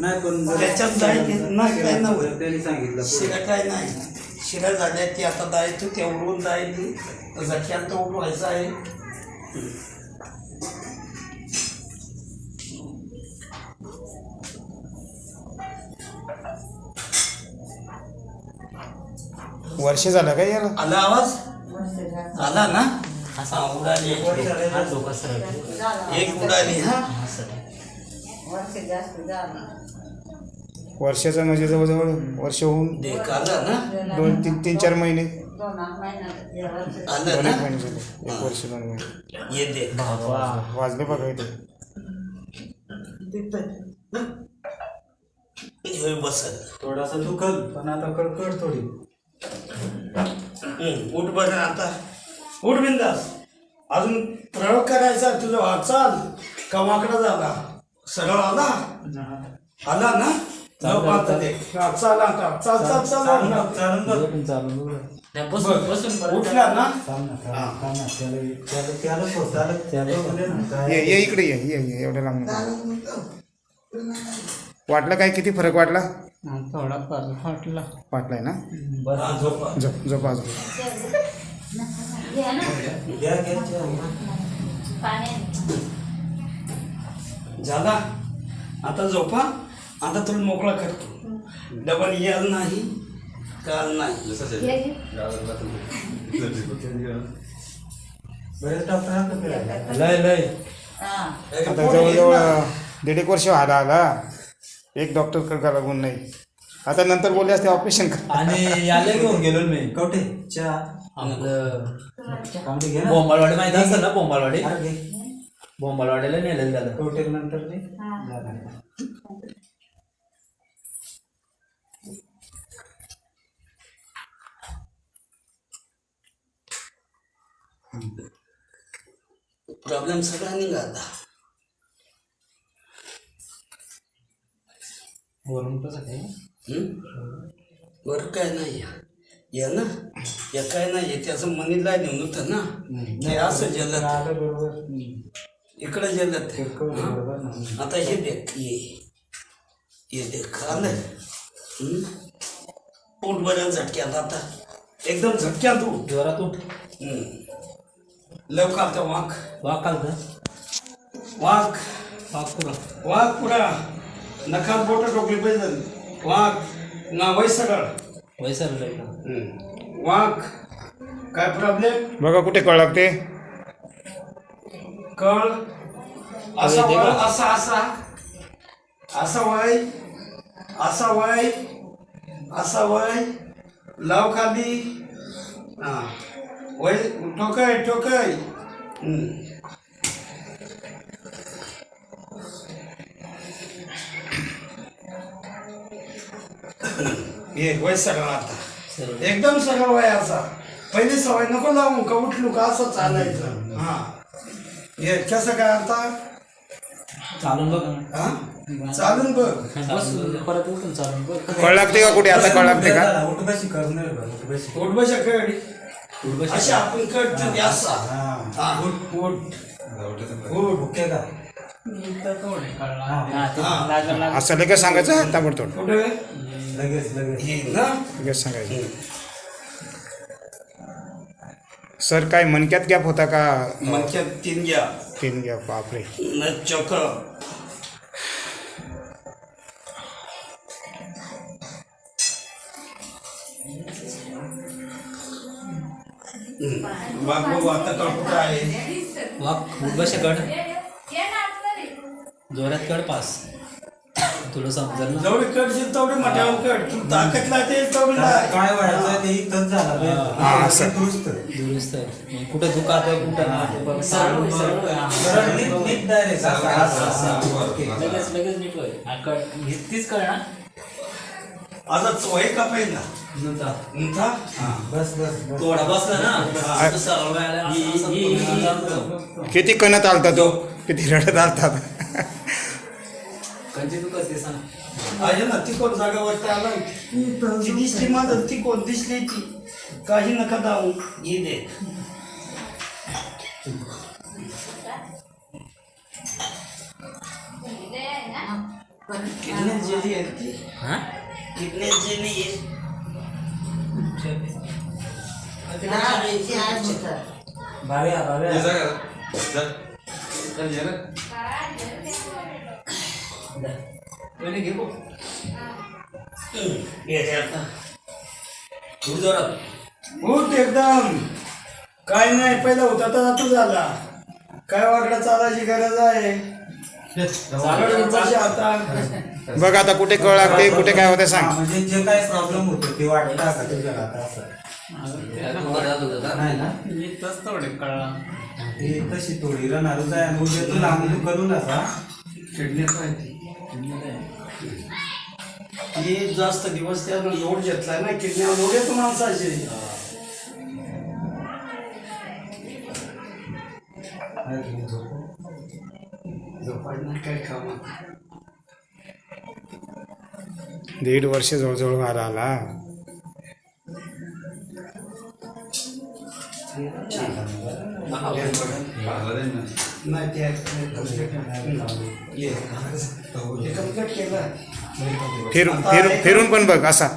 नाही पण त्याच्यात जायचे नाही काय नव्हतं त्यांनी सांगितलं शिरा काय नाही. शिरा झाल्या ती आता जायचं ते उडवून जायची झटक्यात उडवायचं आहे. वर्ष झालं काय याला? आला आवाज? आला ना? हा उडाली. एक उडाली. हा. वर्षाचं म्हणजे जवळजवळ वर्ष होऊन देख आला ना? दोन तीन तीन चार महिने. आलं दोन ना? एक महिने झाले. एक वर्ष दोन महिने. ये देख वाजले बघा इथे. हे बसल. थोडासा दुखल पण आता कळकळ थोडी. हम्म, उठ बरं आता. उठ बिंदास. अजून प्रयोग करायचा तुझा वाचाल कमाकडा झाला सरळ आला. आला ना? हा, उठला ये ये इकडे ये ये एवढ्या लांब. वाटलं काय? किती फरक वाटला? थोडा फार वाटला. वाटलाय ना? बरं झोपा झोप झोप. झाला आता झोपा. आता तुला मोकळा करतो डबल याल नाही काल नाही. बरेच डॉक्टर आता फिरायला. लय. लय आता जवळजवळ दीड एक वर्ष व्हायला आला. एक डॉक्टरकडे लागून नाही. आता नंतर बोलले असते ऑपरेशन कर. आणि याला घेऊन गेलो मी. कवठे? घे ना. बोंबालवाडी माहिती असेल ना बोंबालवाडी? अरे घे. बोंबालवाडीला नेलेलं त्याला कवठे नंतर ते झालं. प्रॉब्लेम सगळा निघाला. वरून कसं काय? बरं काय नाही या. ना. या काय नाही त्याचं मनीला नेऊन होतं ना. ते असं जलद. आलं बरोबर. इकडं जलद. बरोबर नाही आता हे देख. ये. ये देख. आलं? पोट बरं झटक्यात आता. एकदम झटक्यात उठ जोरात उठ. लवकर आता वाक. वाकाल का? वाक. वाकुरा वाघ पुरा. नखात बोट टोकली पाहिजे. वाघ ना वय सरळ वैसर हम्म. वाघ काय प्रॉब्लेम बघा कुठे कळ लागते. कळ? असा वळ असा असा. असा वय असा वय असा वय. लाव खाली. हा. वय टोकाय टोकाय ये वय सरळ आता. एकदम सरळ वय असा पहिली सवय नको लावू का उठलू का असं चालायचं. हा. हे कसं काय आता? चालून बघ हा? चालून बघ. परत उठून चालून बघ. कळ लागते का कुठे? आता कळ लागते का? झाला, उठ बशी करणार बरं, उठ बशी. उठ बशा कड उठ बस. अशी आपण ठेवली असा. हा. हा उठ उठ. उठ ओके का? हा, असं लगेच सांगायचं ताबडतोड कुठे? लगेच लगेच. हे ना? लगेच सांगायचं. सर काय मनक्यात गॅप होता का? मनक्यात तीन घ्या तीन गॅप बापरे. न चक बाबू आता कुठं आहे? उठ बस कड जोरात कड पास. तुला समजेल ना? जेवढी कडशील तेवढी मठावर कड तू ताकद लागते तेवढी लाग. काय व्हायचं ते इथंच झालं हा, असं. दुरुस्त. दुरुस्त आहे. कुठं दुखात आहे कुठं नाही. बघ. सरळ सरळ नीट नीट direct. असं, असं, असं. ओके. लगेच लगेच नीट होईल हा, घेतलीच कळ ना? आता का पहिला नंतर. नंतर? बस बस बस. थोडा बसला ना? तर सरळ व्हायला असं- असं पूर्ण जातं. किती कणत आलता तो? किती रडत आलतात दुखत ते सांग. आहे ना ती कोण जागावरती आला. ती दिसली माझं ती कोण दिसली ती. काही नका दाऊ. ये दे. किडनी जेली आहे ती. हा? किडनी जेली आहे. भाव्या भाव्या पहिले घे बघ. येते आता उठ जोरात. उठ एकदम. काय नाही पहिला होता तर आता झाला. काय वाकडं चालायची गरज आहे? बघ आता कुठे कळ लागते कुठे काय होते सांग. म्हणजे जे काय प्रॉब्लेम होतो ते तुझ्या आता असं? नाही ना? थोडे कळला ती तशी थोडी राहणारच आहे तू लांबून करू नका किडनीत राहते मी जास्त दिवस त्यानं लोड घेतलाय ना किडनीवर लोड येतो माणसाचे. झोपायला काय दीड वर्ष जवळजवळ मारा आला. नाही ते कंप्लीट केलं फिरून फिरून फिरून पण बघ असा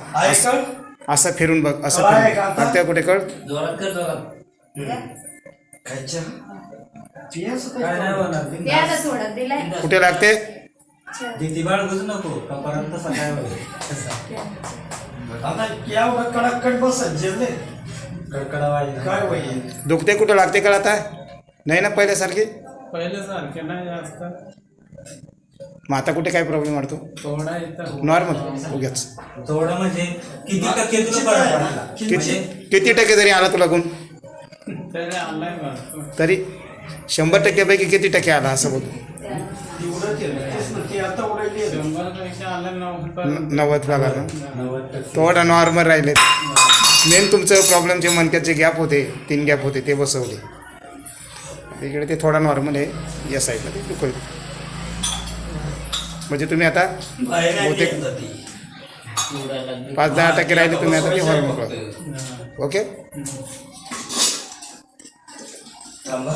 असा फिरून बघ असं त्या कुठे कळ? जोरात कर जोरात. कुठे लागते? नको सकाळ यावर कडाकट बसत जेवले? काय दुखते कुठे? लागते कळ आता? नाही ना पहिल्यासारखी? पहिले सारखे नाही जास्त. मग आता कुठे काय प्रॉब्लेम थोडा इथं. नॉर्मल उग्याच थोडं म्हणजे किती टक्के तुला फरक पडला? किती किती टक्के जरी आला तुला गुण? तरी आलाय भरपूर तरी शंभर टक्क्यापैकी किती टक्के आला असं बोल नव्वद आला ना थोडा नॉर्मल राहिले. मेन तुमचं प्रॉब्लेमचे मनक्यात जे गॅप होते तीन गॅप होते ते बसवले. इकडे ते थोडा नॉर्मल आहे या साईडला ते दुखल म्हणजे तुम्ही आता बहुतेक-. पाच दहा टक्के राहिले तुम्ही आता ते मोकळा ओके थांबा.